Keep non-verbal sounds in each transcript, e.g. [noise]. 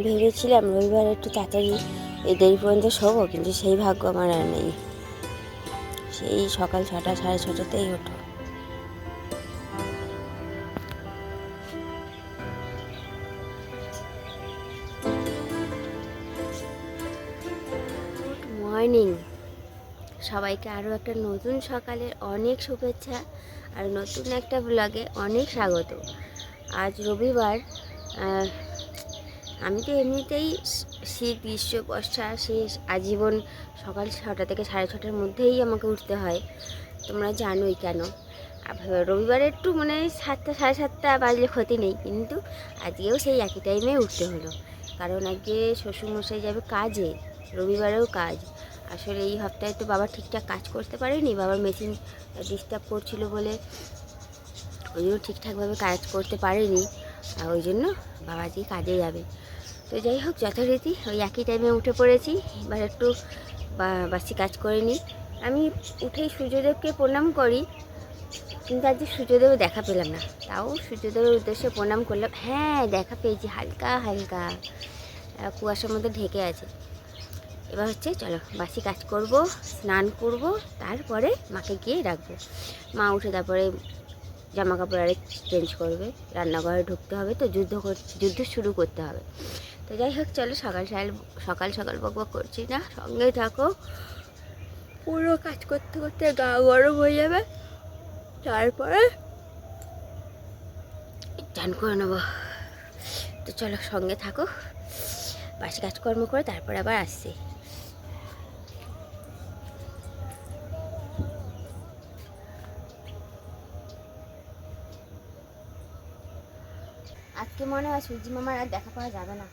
ভেবেছিলাম রবিবার একটু তাড়াতাড়ি এই দেরি পর্যন্ত শোবো, কিন্তু সেই ভাগ্য আমার আর নেই। সেই সকাল ছটা, সাড়ে ছটাতেই ওঠো। মর্নিং সবাইকে আরও একটা নতুন সকালের অনেক শুভেচ্ছা আর নতুন একটা ব্লগে অনেক স্বাগত। আজ রবিবার আমি তো এমনিতেই শীত, গ্রীষ্ম, বর্ষা শেষ আজীবন সকাল ছটা থেকে সাড়ে ছটার মধ্যেই আমাকে উঠতে হয়। তোমরা জানোই কেন? রবিবারে একটু মানে সাতটা, সাড়ে সাতটা বাজলে ক্ষতি নেই, কিন্তু আজকেও সেই একই টাইমে উঠতে হলো। কারণ আজকে শ্বশুরমশাই যাবে কাজে, রবিবারেও কাজ। আসলে এই সপ্তাহে তো বাবা ঠিকঠাক কাজ করতে পারেনি বাবার মেশিন ডিস্টার্ব করছিল বলে ওই জন্য ঠিকঠাকভাবে কাজ করতে পারেনি। আর ওই জন্য বাবা আজকে কাজে যাবে। তো যাই হোক, যথারীতি ওই একই টাইমে উঠে পড়েছি। এবার একটু বাসি কাজ করে নিই। আমি উঠেই সূর্যদেবকে প্রণাম করি, কিন্তু আজকে সূর্যদেব দেখা পেলাম না। তাও সূর্যদেবের উদ্দেশ্যে প্রণাম করলাম। হ্যাঁ দেখা পেয়েছি, হালকা হালকা। কুয়াশার মধ্যে ঢেকে আছে। এবার হচ্ছে, চলো, বাসি কাজ করব, স্নান করব, তারপরে মাকে গিয়ে রাখব। মা উঠে তারপরে জামা কাপড় আরেক চেঞ্জ করবে। রান্নাঘরে ঢুকতে হবে তো, যুদ্ধ যুদ্ধ শুরু করতে হবে। তো যাই হোক, চলো সকাল সকাল সকাল সকাল বক বক করছি না সঙ্গে থাকো। পুরো কাজ করতে করতে গা গরম হয়ে যাবে। তারপরে চান করে নেব। তো চলো সঙ্গে থাকো, বাসি কাজকর্ম করে তারপরে আবার আসছি। আজকে মনে হয় সূর্যি মামার আর দেখা পাওয়া যাবে না।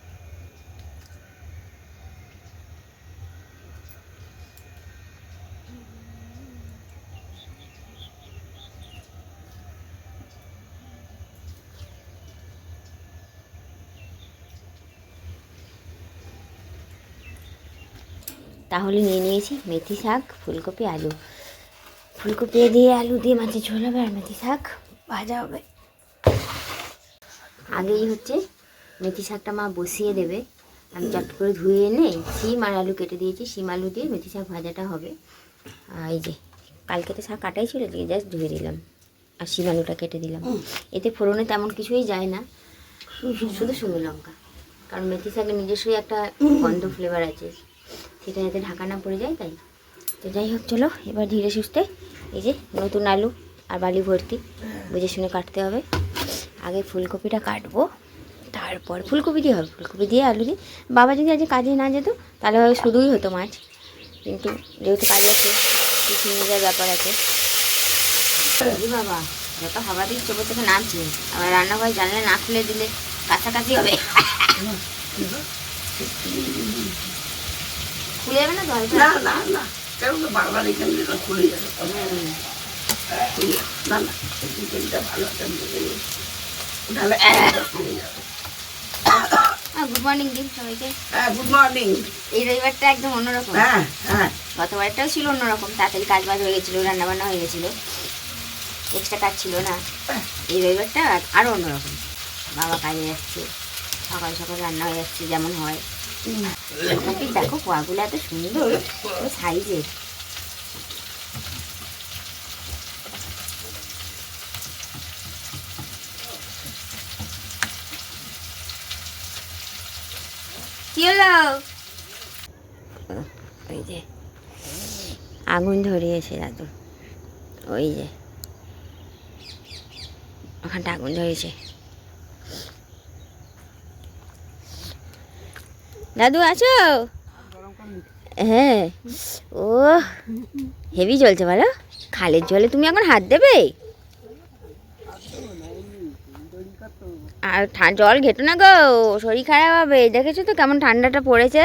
তাহলে নিয়ে নিয়েছি মেথি শাক ফুলকপি আলু। ফুলকপি দিয়ে আলু দিয়ে মাছের ঝোল হবে আর মেথি শাক ভাজা হবে। আগেই হচ্ছে মেথি শাকটা মা বসিয়ে দেবে। আমি চট করে ধুয়ে এনে শিম আর আলু কেটে দিয়েছি। শিম আলু দিয়ে মেথি শাক ভাজাটা হবে। এই যে কালকে তো শাক কাটাই ছিল দিয়ে জাস্ট ধুয়ে দিলাম। আর শিম আলুটা কেটে দিলাম। এতে ফোড়নে তেমন কিছুই যায় না। শুধু শুকনো লঙ্কা। কারণ মেথি শাকের নিজস্বই একটা গন্ধ ফ্লেভার আছে। সেটা যাতে ঢাকা না পড়ে যায় তাই তো যাই হোক চলো এবার ধীরে সুস্থে এই যে নতুন আলু আর বালি ভর্তি বুঝে শুনে কাটতে হবে। আগে ফুলকপিটা কাটবো তারপর ফুলকপি দিয়ে হবে ফুলকপি দিয়ে আলু দিয়ে। বাবা যদি আজকে কাজে না যেত তাহলে হয়তো শুধুই হতো মাছ। কিন্তু যেহেতু কাজ আছে কিছু নিয়ে যাওয়ার ব্যাপার আছে। বাবা যত হাওয়া দিচ্ছে ওপর থেকে নামছে। আবার রান্নাঘর জানলে না খুলে দিলে কাছাকাছি হবে। [laughs] খুলে যাবে না তো না না না। কেন বারবার এখান থেকে খুলে যাবে? হুম। খুলে যাবে। না না চিকেনটা ভালো একটা ভেজে নিই। তাহলে খুলে যাবে। হ্যাঁ গুড মর্নিং দিন সবাইকে। হ্যাঁ গুড মর্নিং এই রবিবারটা একদম অন্যরকম। হ্যাঁ হ্যাঁ। গতবারটাও ছিল অন্যরকম। তাড়াতাড়ি কাজ বাজ হয়ে গেছিল রান্নাবান্না হয়ে গেছিল। এক্সট্রা কাজ ছিল না। এই রবিবারটা আরও অন্যরকম। বাবা কাজে যাচ্ছে সকাল সকাল রান্না হয়ে যাচ্ছে যেমন হয়। দেখো কোয়াগুলো এত সুন্দর। সাইজের ওই যে, আগুন ধরিয়েছে দাদু। ওই যে, ওখানটা আগুন ধরেছে। দাদু আছো হ্যাঁ। ও হেভি চলছে বলো। খালের জলে তুমি এখন হাত দেবে? আর জল ঘেটো না গো, শরীর খারাপ হবে। দেখেছ তো কেমন ঠান্ডাটা পড়েছে?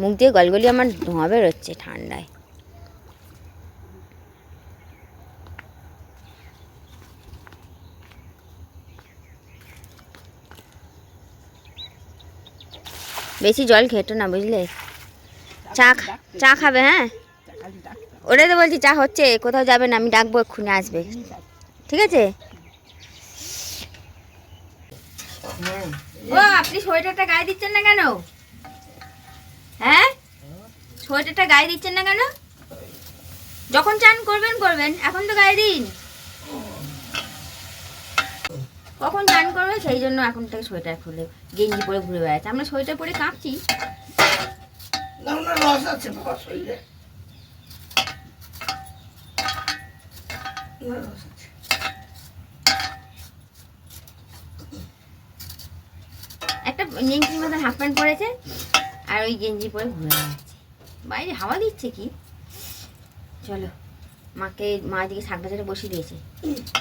মুখ দিয়ে গলগলি আমার ধোঁয়া বেরোচ্ছে ঠান্ডায়। বেশি জল খেটো না, বুঝলে? চা চা খাবে হ্যাঁ? ওটাই তো বলছি, চা হচ্ছে, কোথাও যাবে না, আমি ডাকবো, এক্ষুনি আসবে। ঠিক আছে? ও, আপনি সোয়েটারটা গায়ে দিচ্ছেন না কেন? হ্যাঁ? সোয়েটারটা গায়ে দিচ্ছেন না কেন? যখন চান করবেন করবেন। এখন তো গায়ে দিন। কখন চান করবে সেই জন্য এখন থেকে সোয়েটার খুলে গেঞ্জি পরে ঘুরে বেড়াচ্ছে। আমরা সোয়েটার পরে কাঁপছি। না না রস আছে বাবা শরীরে। রস আছে। একটা গেঞ্জির মধ্যে হাফ প্যান্ট পরেছে আর ওই গেঞ্জি পরে ঘুরে বেড়াচ্ছে। বাইরে হাওয়া দিচ্ছে কি? চলো মাকে মা এদিকে শাক বাজারে বসিয়ে দিয়েছে।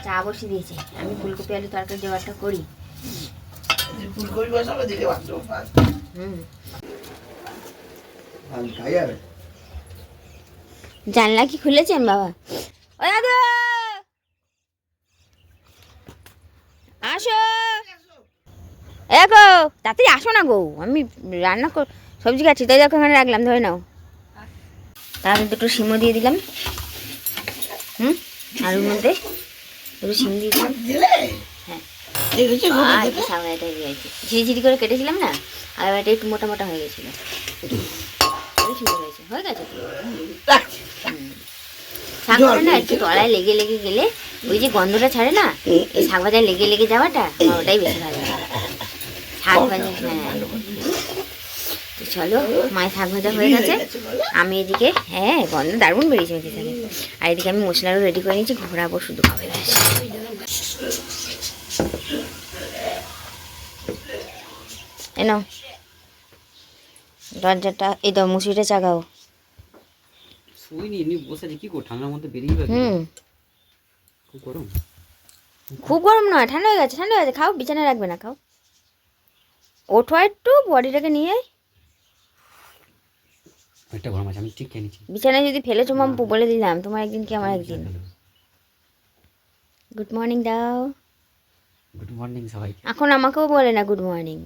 চা বসিয়ে দিয়েছে। আমি ফুলকপি আলু তরকারি জোগাড়টা করি। ফুলকপি বসাবে মাত্র জানলা কি খুলেছেন বাবা? ও দাদু! আসো! এগো তাড়াতাড়ি আসো না গো আমি রান্না কর সবজি খাচ্ছি তাই দেখো এখানে রাখলাম ধরে নাও। তাহলে দুটো সিমও দিয়ে দিলাম। হুম? আলুর মধ্যে দুটো সিম দিয়ে দিলাম। ঝিরিঝিরি করে কেটেছিলাম না? আর এটা একটু মোটা মোটা হয়ে গেছিল। সুন্দর হয়েছে। হয়ে গেছে শাকটা না একটু তলায় লেগে লেগে গেলে ওই যে গন্ধটা ছাড়ে না এই শাক ভাজা লেগে লেগে যাওয়াটা ওটাই বেশি ভালো শাক ভাজা হ্যাঁ। তো চলো মায়ের শাক ভাজা হয়ে গেছে। আমি এদিকে হ্যাঁ গন্ধ দারুণ বেরিয়েছে আর এদিকে আমি মশলারও রেডি করে নিয়েছি ঘোরাবো শুধু খাবে ব্যাস এ নাও। দরজাটা এই তো মুসুরিটা চাগাও শুইনি এমনি বসে আছি কি কর ঠান্ডার মধ্যে বেরিয়ে যাবে হুম। খুব গরম। খুব গরম নয় ঠান্ডা হয়ে গেছে ঠান্ডা হয়ে গেছে খাও বিছানায় রাখবে না খাও। ওঠো একটু বডিটাকে নিয়ে একটা গরম আছে আমি ঠিক খেয়ে নিচ্ছি। বিছানায় যদি ফেলেছো মাম বলে দিলাম তোমার একদিন কি আমার একদিন। গুড মর্নিং দাও। গুড মর্নিং সবাইকে। এখন আমাকেও বলে না গুড মর্নিং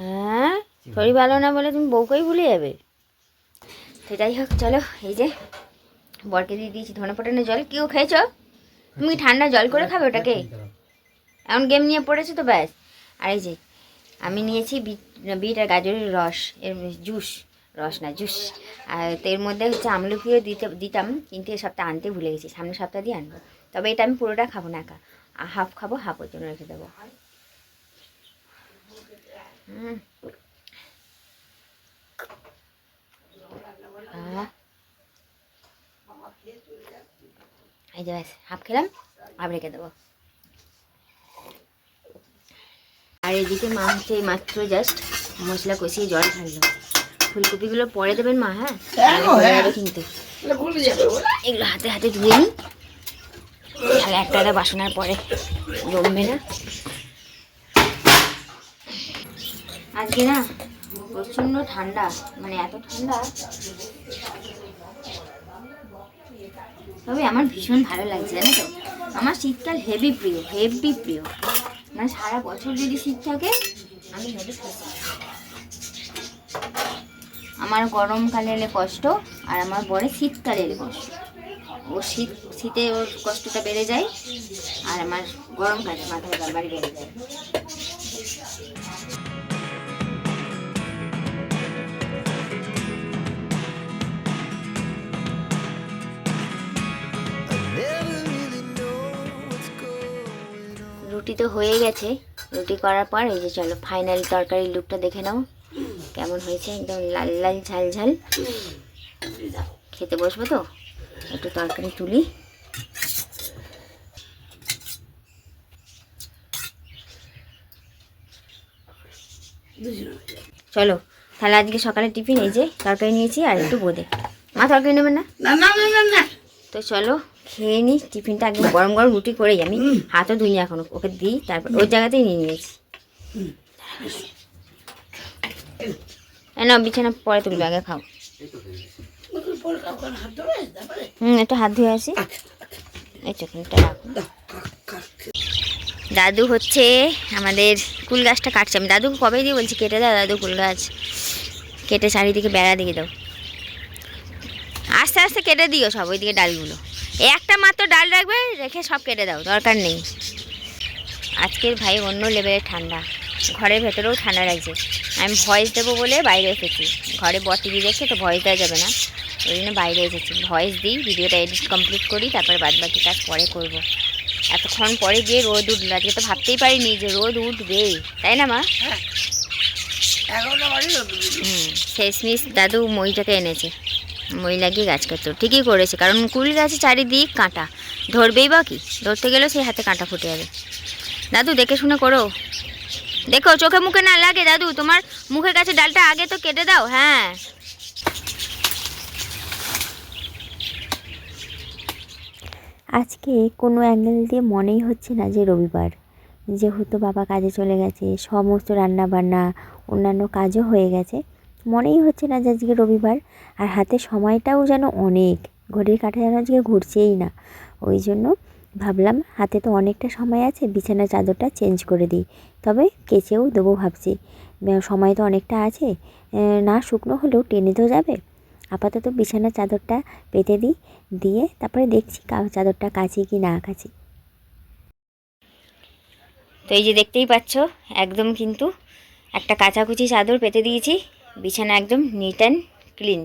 হ্যাঁ? শরীর ভালো। না বলে তুমি বউকেই ভুলে যাবে। তো যাই হোক চলো এই যে বরকে দিয়ে দিয়েছি ধনে পটানো জল। কেউ খেয়েছো? তুমি ঠান্ডা জল করে খাবে ওটাকে? এমন গেম নিয়ে পড়েছো তো ব্যাস। আর এই যে আমি নিয়েছি বিট বিট আর গাজরের রস এর জুস। রস না জুস। আর তো এর মধ্যে হচ্ছে আমলকিও দিতে দিতাম কিন্তু এই সপ্তাহে আনতে ভুলে গেছি। সামনের সপ্তাহ দিয়ে আনব। তবে এটা আমি পুরোটা খাব না একা। হাফ খাব হাফ ওর জন্য রেখে দেবো। এই যে ব্যাস হাফ খেলাম হাফ রেখে দেবো। আর এদিকে মা হচ্ছে এই মাত্র জাস্ট মশলা কষিয়ে জল ঢাললো। ফুলকপিগুলো পরে দেবেন মা হ্যাঁ? হ্যাঁ হ্যাঁ। যাবে কিন্তু এগুলো হাতে হাতে ধুয়ে নিই। একটা একটা বাসনার পরে জমবে না। আজকে না প্রচণ্ড ঠান্ডা মানে এত ঠান্ডা। তবে আমার ভীষণ ভালো লাগছে, জানো তো? আমার শীতকাল হেভি প্রিয় হেভি প্রিয়। মানে সারা বছর যদি শীত থাকে, আমি আমার গরমকালে এলে কষ্ট, আর আমার বরে শীতকালে এলে কষ্ট। ও শীত, শীতে ওর কষ্টটা বেড়ে যায়, আর আমার গরমকালে মাথায় বাড়ি বেড়ে যায়। রুটি তো হয়ে গেছে। রুটি করার পর এই যে চলো ফাইনাল তরকারির লুকটা দেখে নাও। কেমন হয়েছে? একদম লাল লাল ঝাল ঝাল। খেতে বসবো তো? একটু তরকারি তুলি। চলো তাহলে আজকে সকালে টিফিন এই যে তরকারি নিয়েছি আর একটু বোঁদে। মা তরকারি নেবেন না? না না না না না। তো চলো খেয়ে নিই টিফিনটা একদম গরম গরম রুটি করেই আমি হাতও ধুইনি এখনও ওকে দিই তারপর ওই জায়গাতেই নিয়ে নিয়েছি। নাও বিছানা পরে তুলবে আগে খাও। হুম একটু হাত ধুয়ে আসি। এই চকলেটটা রাখুন দাদু হচ্ছে আমাদের কুল গাছটা কাটছে। আমি দাদুকে কবে দিয়ে বলছি কেটে দাও দাদু কুল গাছ। কেটে চারিদিকে বেড়া দিয়ে দাও। আস্তে আস্তে কেটে দিও সব ওইদিকে ডালগুলো। একটা মাত্র ডাল রাখবে রেখে সব কেটে দাও দরকার নেই। আজকের ভাই অন্য লেভেলের ঠান্ডা। ঘরের ভেতরেও ঠান্ডা লাগছে। আমি ভয়েস দেবো বলে বাইরে এসেছি। ঘরে বর টিভি দেখছে তো ভয়েস দেওয়া যাবে না। ওই জন্য বাইরে এসেছি। ভয়েস দিই ভিডিওটা এডিট কমপ্লিট করি তারপরে বাদ বাকি কাজ পরে করব। এতক্ষণ পরে গিয়ে রোদ উঠল। আজকে তো ভাবতেই পারিনি যে রোদ উঠবে তাই না মা? রোদ শেষমিস দাদু মইটাকে এনেছে। মই লাগিয়ে গাছ কাটতো। ঠিকই করেছে, কারণ কুল গাছে চারিদিক কাঁটা। ধরবেই বা কি? ধরতে গেলেও সেই হাতে কাঁটা ফুটে যাবে। দাদু, দেখে শুনে করো। দেখো, চোখে মুখে না লাগে দাদু, তোমার মুখের কাছে ডালটা আগে তো কেটে দাও হ্যাঁ। আজকে কোনো অ্যাঙ্গেল দিয়ে মনেই হচ্ছে না যে রবিবার। যেহেতু বাবা কাজে চলে গেছে, সমস্ত রান্না বান্না অন্যান্য কাজও হয়ে গেছে, মনেই হচ্ছে না যে আজকে রবিবার। আর হাতে সময়টাও যেন অনেক। ঘড়ির কাঁটা যেন আজকে ঘুরছেই না। ওই জন্য ভাবলাম, হাতে তো অনেকটা সময় আছে বিছানার চাদরটা চেঞ্জ করে দিই। তবে কেচেও দেবো ভাবছি। সময় তো অনেকটা আছে। না, শুকনো হলেও টেনে তো যাবে। আপাতত বিছানার চাদরটা পেতে দিই, দিয়ে তারপরে দেখছি চাদরটা কাছে কি না কাছে। তো এই যে দেখতেই পাচ্ছ, একদম কিন্তু একটা কাচাকুচি চাদর পেতে দিয়েছি। বিছানা একদম নিট অ্যান্ড ক্লিন।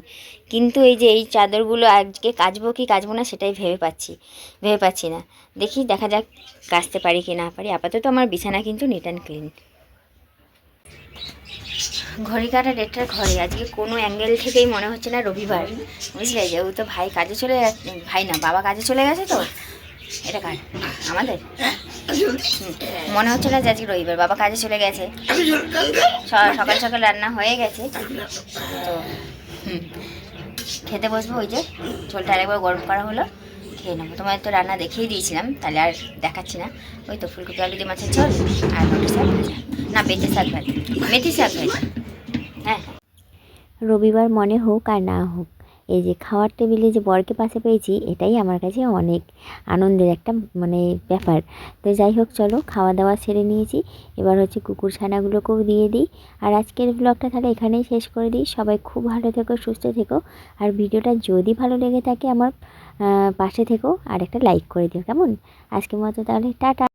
কিন্তু এই যে এই চাদরগুলো আজকে কাচবো কি কাচবো না সেটাই ভেবে পাচ্ছি ভেবে পাচ্ছি না। দেখি দেখা যাক কাচতে পারি কি না পারি। আপাতত আমার বিছানা কিন্তু নিট অ্যান্ড ক্লিন ঘড়ি কাটা ডেটটার ঘরে আজকে কোনো অ্যাঙ্গেল থেকেই মনে হচ্ছে না রবিবার। বুঝলে? যে ও তো ভাই কাজে চলে যাচ্ছে ভাই না বাবা কাজে চলে গেছে তো। এটা কার? আমাদের? মনে হচ্ছে না যে আজকে রবিবার। বাবা কাজে চলে গেছে। সকাল সকাল রান্না হয়ে গেছে। তো খেতে বসবো, ওই যে ঝোলটা আরেকবার গরম করা হলো, খেয়ে নেব। তোমার তো রান্না দেখিয়ে দিয়েছিলাম, তাহলে আর দেখাচ্ছি না। ওই তো ফুলকপি আলু দিয়ে মাছের ঝোল আর শাক না বেঁচে শাক ভাজা। মেথি শাক ভাজা। হ্যাঁ। রবিবার মনে হোক আর না হোক এই যে খাওয়ার টেবিলে যে বরকে পাশে পেয়েছি, এটাই আমার কাছে অনেক আনন্দের একটা মানে ব্যাপার। তো যাই হোক, চলো খাওয়া দাওয়া সেরে নিয়েছি। এবার হচ্ছে কুকুর ছানাগুলোকেও দিয়ে দিই। আর আজকের ব্লগটা তাহলে এখানেই শেষ করে দিই। সবাই খুব ভালো থেকো, সুস্থ থেকো। আর ভিডিওটা যদি ভালো লেগে থাকে আমার পাশে থেকো। আর একটা লাইক করে দিও, কেমন? আজকের মতো তাহলে, টাটা।